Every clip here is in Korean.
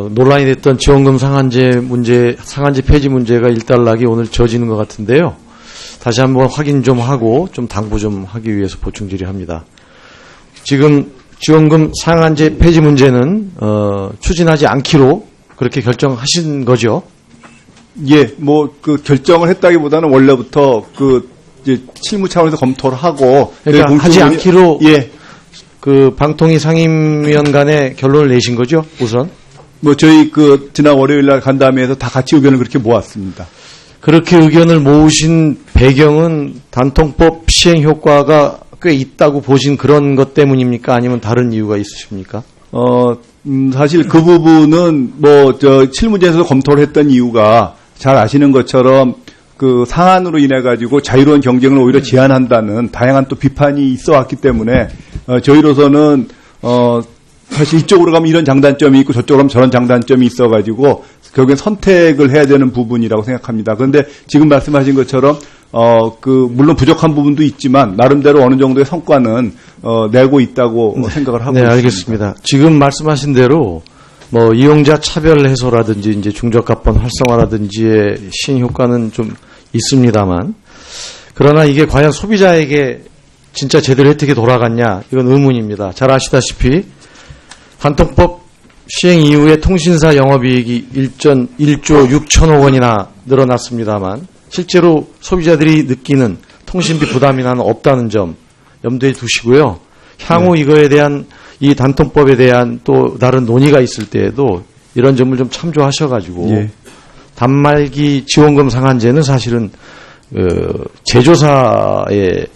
어, 논란이 됐던 지원금 상한제 문제, 상한제 폐지 문제가 일단락이 오늘 저지는 것 같은데요. 다시 한번 확인 좀 하고 좀 당부 좀 하기 위해서 보충 질의합니다. 지금 지원금 상한제 폐지 문제는 어, 추진하지 않기로 그렇게 결정하신 거죠. 예, 뭐 그 결정을 했다기보다는 원래부터 그 이제 실무 차원에서 검토를 하고 그러니까 저희 하지 않기로 예, 그 방통위 상임위원 간에 결론을 내신 거죠, 우선. 뭐 저희 그 지난 월요일 날 간담회에서 다 같이 의견을 그렇게 모았습니다. 그렇게 의견을 모으신 배경은 단통법 시행 효과가 꽤 있다고 보신 그런 것 때문입니까? 아니면 다른 이유가 있으십니까? 어, 음, 사실 그 부분은 뭐, 저, 실무진에서 검토를 했던 이유가 잘 아시는 것처럼 그 상한으로 인해 가지고 자유로운 경쟁을 오히려 제한한다는 다양한 또 비판이 있어 왔기 때문에 어, 저희로서는 어, 사실 이쪽으로 가면 이런 장단점이 있고 저쪽으로 가면 저런 장단점이 있어 가지고 결국엔 선택을 해야 되는 부분이라고 생각합니다. 그런데 지금 말씀하신 것처럼 어, 그, 물론 부족한 부분도 있지만, 나름대로 어느 정도의 성과는, 어, 내고 있다고 생각을 하고 네, 있습니다. 알겠습니다. 지금 말씀하신 대로 뭐 이용자 차별 해소라든지 이제 중저가권 활성화라든지의 시행 효과는 좀 있습니다만 그러나 이게 과연 소비자에게 진짜 제대로 혜택이 돌아갔냐 이건 의문입니다. 잘 아시다시피 단통법 시행 이후에 통신사 영업이익이 1전 1조 6천억 원이나 늘어났습니다만 실제로 소비자들이 느끼는 통신비 부담이나 없다는 점 염두에 두시고요. 향후 이거에 대한 이 단통법에 대한 또 다른 논의가 있을 때에도 이런 점을 좀 참조하셔가지고 예. 단말기 지원금 상한제는 사실은 그 제조사의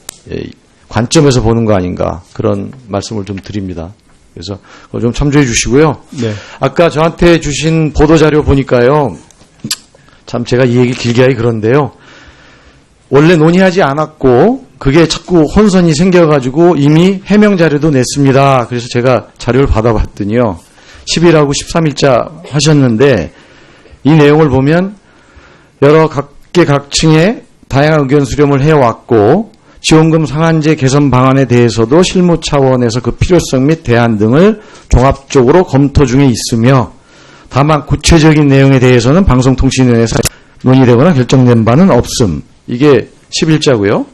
관점에서 보는 거 아닌가 그런 말씀을 좀 드립니다. 그래서 그걸 좀 참조해 주시고요. 네. 아까 저한테 주신 보도 자료 보니까요. 참 제가 이 얘기 길게 하기 그런데요. 원래 논의하지 않았고 그게 자꾸 혼선이 생겨가지고 이미 해명 자료도 냈습니다. 그래서 제가 자료를 받아봤더니요. 10일하고 13일자 하셨는데 이 내용을 보면 여러 각계 각층의 다양한 의견 수렴을 해왔고 지원금 상한제 개선 방안에 대해서도 실무 차원에서 그 필요성 및 대안 등을 종합적으로 검토 중에 있으며 다만 구체적인 내용에 대해서는 방송통신위원회에서 논의되거나 결정된 바는 없음. 이게 10일자고요.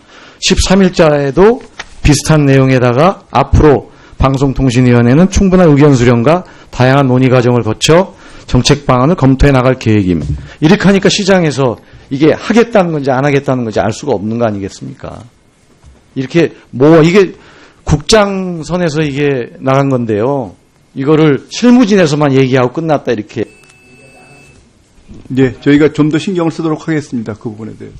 13일자에도 비슷한 내용에다가 앞으로 방송통신위원회는 충분한 의견 수렴과 다양한 논의 과정을 거쳐 정책 방안을 검토해 나갈 계획임. 이렇게 하니까 시장에서 이게 하겠다는 건지 안 하겠다는 건지 알 수가 없는 거 아니겠습니까? 이렇게 뭐 이게 국장선에서 이게 나간 건데요. 이거를 실무진에서만 얘기하고 끝났다 이렇게 예, 저희가 좀 더 신경을 쓰도록 하겠습니다. 그 부분에 대해서.